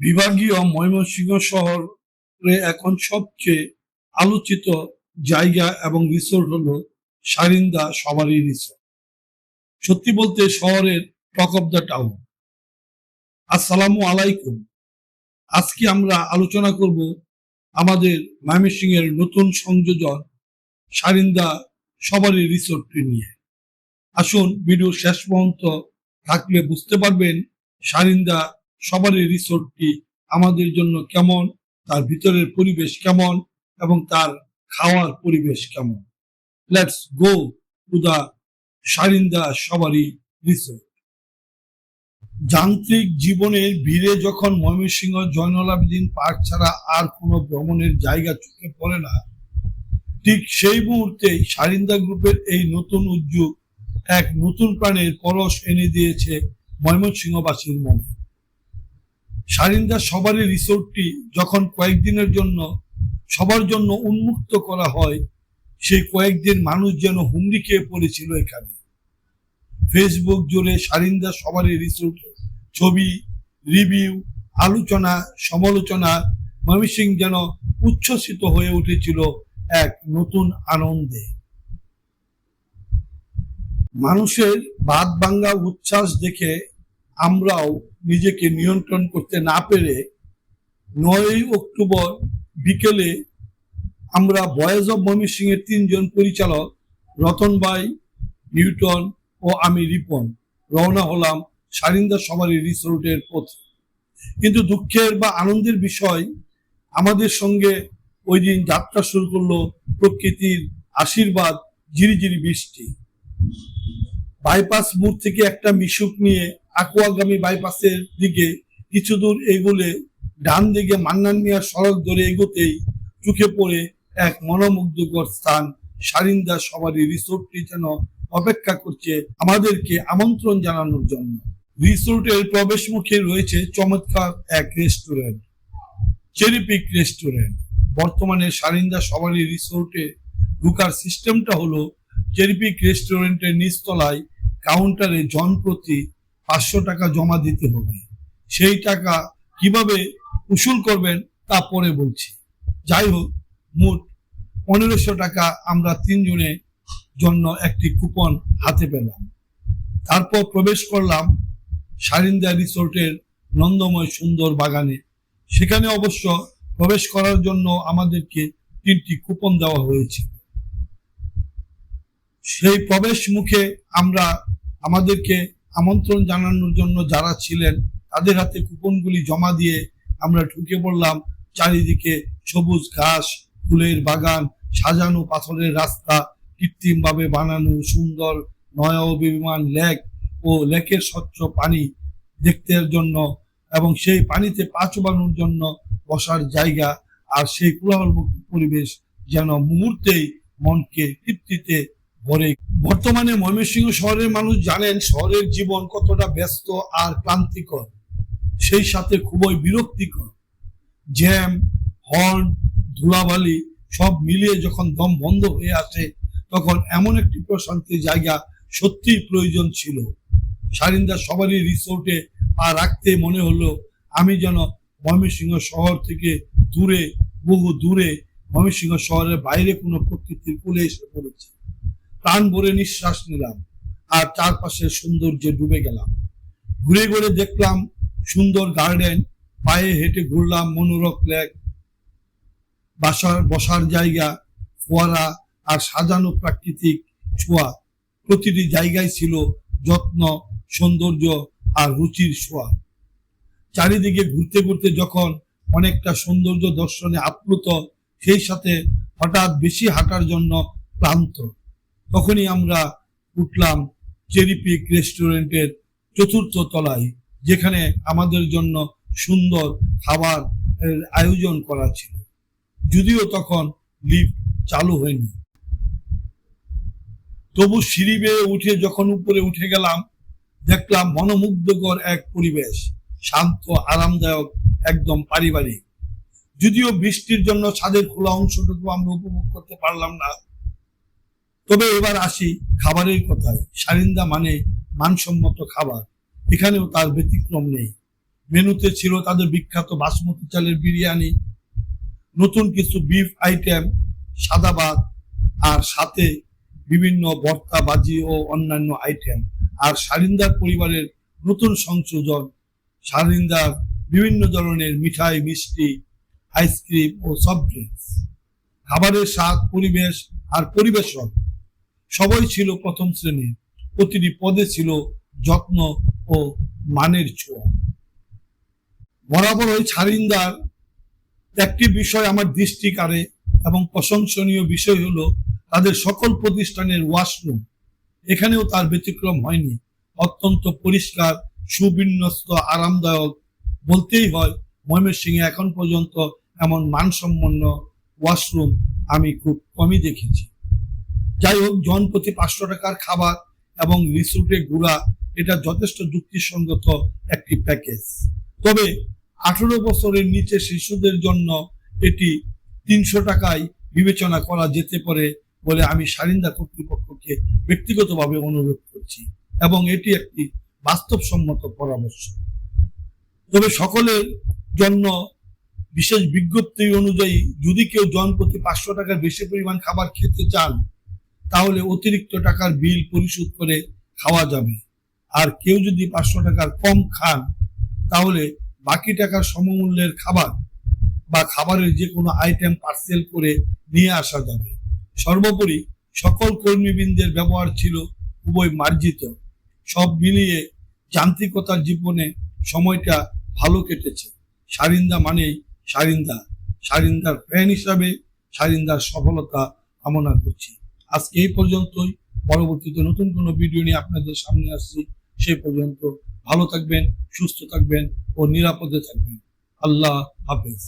বিভাগীয় ময়মনসিংহ শহরে এখন সবচেয়ে আলোচিত জায়গা এবং রিসোর্ট হলো সারিন্দা সবারই রিসোর্ট সত্যি বলতে শহরের টক অফ দ্য টাউন আসসালামু আলাইকুম। আজকে আমরা আলোচনা করব আমাদের ময়মনসিংহ এর নতুন সংযোজন সারিন্দা সবারই রিসোর্টটি নিয়ে। আসুন ভিডিও শেষ পর্যন্ত থাকলে বুঝতে পারবেন সারিন্দা সবারই রিসোর্টটি আমাদের জন্য কেমন, তার ভিতরের পরিবেশ কেমন এবং তার খাওয়ার পরিবেশ কেমন। লেটস গো টু দা সারিন্দা সবারই রিসোর্ট যান্ত্রিক জীবনের ভিড়ে যখন ময়মনসিংহ জয়নুল আবেদিন পার্ক ছাড়া আর কোনো ভ্রমণের জায়গা চোখে পড়ে না, ঠিক সেই মুহূর্তেই সারিন্দা গ্রুপের এই নতুন উদ্যোগ এক নতুন প্রাণের পরশ এনে দিয়েছে ময়মনসিংহবাসীর মনে। সারিন্দা সবারই রিসোর্টটি যখন কয়েকদিনের জন্য, সবার জন্য উন্মুক্ত করা হয়, সেই কয়েকদিন মানুষ যেন হুমড়ি খেয়ে পড়েছিল এখানে। ফেসবুক জুড়ে সারিন্দা সবারই রিসোর্ট ছবি, রিভিউ, আলোচনা, সমালোচনা, ময়মনসিং যেন উচ্ছ্বসিত হয়ে উঠেছিল এক নতুন আনন্দে। মানুষের বাদ ভাঙ্গা উচ্ছ্বাস দেখে আমরাও নিজেকে নিয়ন্ত্রণ করতে না পেরে নয়ই অক্টোবর বিকেলে আমরা বয়েজ অব ময়মনসিং এর তিনজন পরিচালক রতন বাই নিউটন ও আমি রিপন রওনা হলাম সারিন্দা সবারই রিসোর্টের পথে। কিন্তু দুঃখের বা আনন্দের বিষয়, আমাদের সঙ্গে ওই দিন যাত্রা শুরু করল প্রকৃতির আশীর্বাদ, ঝিরিঝিরি বৃষ্টি। বাইপাস মোড় থেকে একটা মিশুক নিয়ে আকুয়াগামী বাইপাসের দিকে কিছু দূর এগোলে ডান দিকে মান্নান মিয়ার সড়ক ধরে এগোতেই চোখে পড়ে এক মনোমুগ্ধকর স্থান। সারিন্দা সবারই রিসোর্টটি যেন অপেক্ষা করছে আমাদেরকে আমন্ত্রণ জানানোর জন্য। রিসোর্টের প্রবেশ মুখে রয়েছে চমৎকার এক রেস্টুরেন্ট চেরিপিক রেস্টুরেন্ট। বর্তমানে সারিন্দা সবারই রিসোর্টে ঢুকার সিস্টেমটা হলো চেরিপিক রেস্টুরেন্টের নিচতলায় কাউন্টারে জনপ্রতি পাঁচশো টাকা জমা দিতে হবে। সেই টাকা কীভাবে উসুল করবেন তা পরে বলছি। যাই হোক, মোট পনেরোশো টাকা আমরা তিনজনের জন্য একটি কুপন হাতে পেলাম। তারপর প্রবেশ করলাম সারিন্দা রিসোর্টের নন্দময় সুন্দর বাগানে। সেখানে অবশ্য প্রবেশ করার জন্য আমাদেরকে তিনটি কুপন দেওয়া হয়েছে সেই প্রবেশ মুখে আমরা আমাদেরকে আমন্ত্রণ জানানোর জন্য যারা ছিলেন, তাদের হাতে কুপনগুলি জমা দিয়ে আমরা ঢুকে পড়লাম। চারিদিকে সবুজ ঘাস, ফুলের বাগান, সাজানো পাথরের রাস্তা, কৃত্রিমভাবে বানানো সুন্দর নয়বিমান লেক ও লেকের স্বচ্ছ পানি দেখতে জন্য এবং সেই পানিতে পা চোবানোর জন্য বসার জায়গা আর সেই কোলাহলমুক্ত পরিবেশ যেন মুহূর্তেই মনকে তৃপ্তিতে ভরে বর্তমানে ময়মনসিংহ শহরের মানুষ জানেন শহরের জীবন কতটা ব্যস্ত আর ক্লান্তিকর। সেই সাথে খুবই বিরক্তিকর। জ্যাম, হর্ন, ধুলাবালি সব মিলিয়ে যখন দম বন্ধ হয়ে আসে, তখন এমন একটি প্রশান্তির জায়গা সত্যিই প্রয়োজন ছিল। সারিন্দা সবারই রিসোর্টে পা রাখতে মনে হলো, আমি যেন ময়মনসিংহ শহর থেকে দূরে, বহু দূরে ময়মনসিংহ শহরের বাইরে কোনো প্রকৃতির কোলে এসে পড়েছি। প্রাণ ভরে নিঃশ্বাস নিলাম, আর চারপাশের সৌন্দর্যে ডুবে গেলাম। ঘুরে ঘুরে দেখলাম সুন্দর গার্ডেন, পায়ে হেঁটে ঘুরলাম মনোরক লেক, বাসার, বসার জায়গা, ফোয়ারা আর সাজানো প্রাকৃতিক ছোঁয়া। প্রতিটি জায়গায় ছিল যত্ন, সৌন্দর্য আর রুচির ছোঁয়া। চারিদিকে ঘুরতে ঘুরতে যখন অনেকটা সৌন্দর্য দর্শনে আপ্লুত, সেই সাথে হঠাৎ বেশি হাঁটার জন্য ক্লান্ত। তখনই আমরা উঠলাম চেরিপিক রেস্টুরেন্টের চতুর্থ তলায়, যেখানে আমাদের জন্য সুন্দর খাবার আয়োজন করা ছিল। যদিও তখন লিফট চালু হয়নি। তবু সিঁড়ি বেয়ে উঠে যখন উপরে উঠে গেলাম, দেখলাম মনোমুগ্ধকর এক পরিবেশ, শান্ত, আরামদায়ক, একদম পারিবারিক। যদিও বৃষ্টির জন্য ছাদের খোলা অংশটুকু আমরা উপভোগ করতে পারলাম না তবে এবার আসি খাবারের কথায়। সারিন্দা মানে মানসম্মত খাবার। এখানেও তার ব্যতিক্রম নেই। মেনুতে ছিল তাদের বিখ্যাত বাসমতি চালের বিরিয়ানি, নতুন কিছু বিফ আইটেম সাদা ভাত, আর সাথে বিভিন্ন ভর্তা বাজি ও অন্যান্য আইটেম আর সারিন্দার পরিবারের নতুন সংযোজন, সারিন্দার বিভিন্ন ধরনের মিঠাই, মিষ্টি আইসক্রিম ও সফট ড্রিঙ্কস খাবারের স্বাদ, পরিবেশ আর পরিবেশন সবাই ছিল প্রথম শ্রেণির প্রতিটি পদে ছিল যত্ন ও মানের ছোঁয়া। বরাবর ওই ছারিন্দার একটি বিষয় আমার দৃষ্টি কাড়ে এবং প্রশংসনীয় বিষয় হলো তাদের সকল প্রতিষ্ঠানের ওয়াশরুম। এখানেও তার ব্যতিক্রম হয়নি। অত্যন্ত পরিষ্কার, সুবিন্যস্ত, আরামদায়ক, বলতেই হয় ময়মনসিংহে এখন পর্যন্ত এমন মানসম্পন্ন ওয়াশরুম আমি খুব কমই দেখেছি। যাই হোক, জন প্রতি পাঁচশো টাকার খাবার এবং রিসুটে ঘোরা, এটা যথেষ্ট যুক্তিসঙ্গত একটি প্যাকেজ তবে আঠেরো বছরের নিচে শিশুদের জন্য এটি তিনশো টাকায় বিবেচনা করা যেতে পারে বলে আমি সারিন্দা কর্তৃপক্ষকে ব্যক্তিগতভাবে অনুরোধ করছি এবং এটি একটি বাস্তবসম্মত পরামর্শ। তবে সকলের জন্য বিশেষ বিজ্ঞপ্তি অনুযায়ী, যদি কেউ জন প্রতি পাঁচশো টাকার বেশি পরিমাণ খাবার খেতে চান তাহলে অতিরিক্ত টাকার বিল পরিশোধ করে খাওয়া যাবে। আর কেউ যদি পাঁচশো টাকার কম খান, তাহলে বাকি টাকার সমমূল্যের খাবার বা খাবারের যে কোনো আইটেম পার্সেল করে নিয়ে আসা যাবে। সর্বোপরি সকল কর্মীবৃন্দের ব্যবহার ছিল খুবই মার্জিত। সব মিলিয়ে যান্ত্রিকতার জীবনে সময়টা ভালো কেটেছে। সারিন্দা মানেই সারিন্দা। সারিন্দার ফ্যান হিসাবে সারিন্দার সফলতা কামনা করছি। আজকে এই পর্যন্তই। পরবর্তীতে নতুন কোন ভিডিও নিয়ে আপনাদের সামনে আসছি। সেই পর্যন্ত ভালো থাকবেন, সুস্থ থাকবেন ও নিরাপদে থাকবেন। আল্লাহ হাফেজ।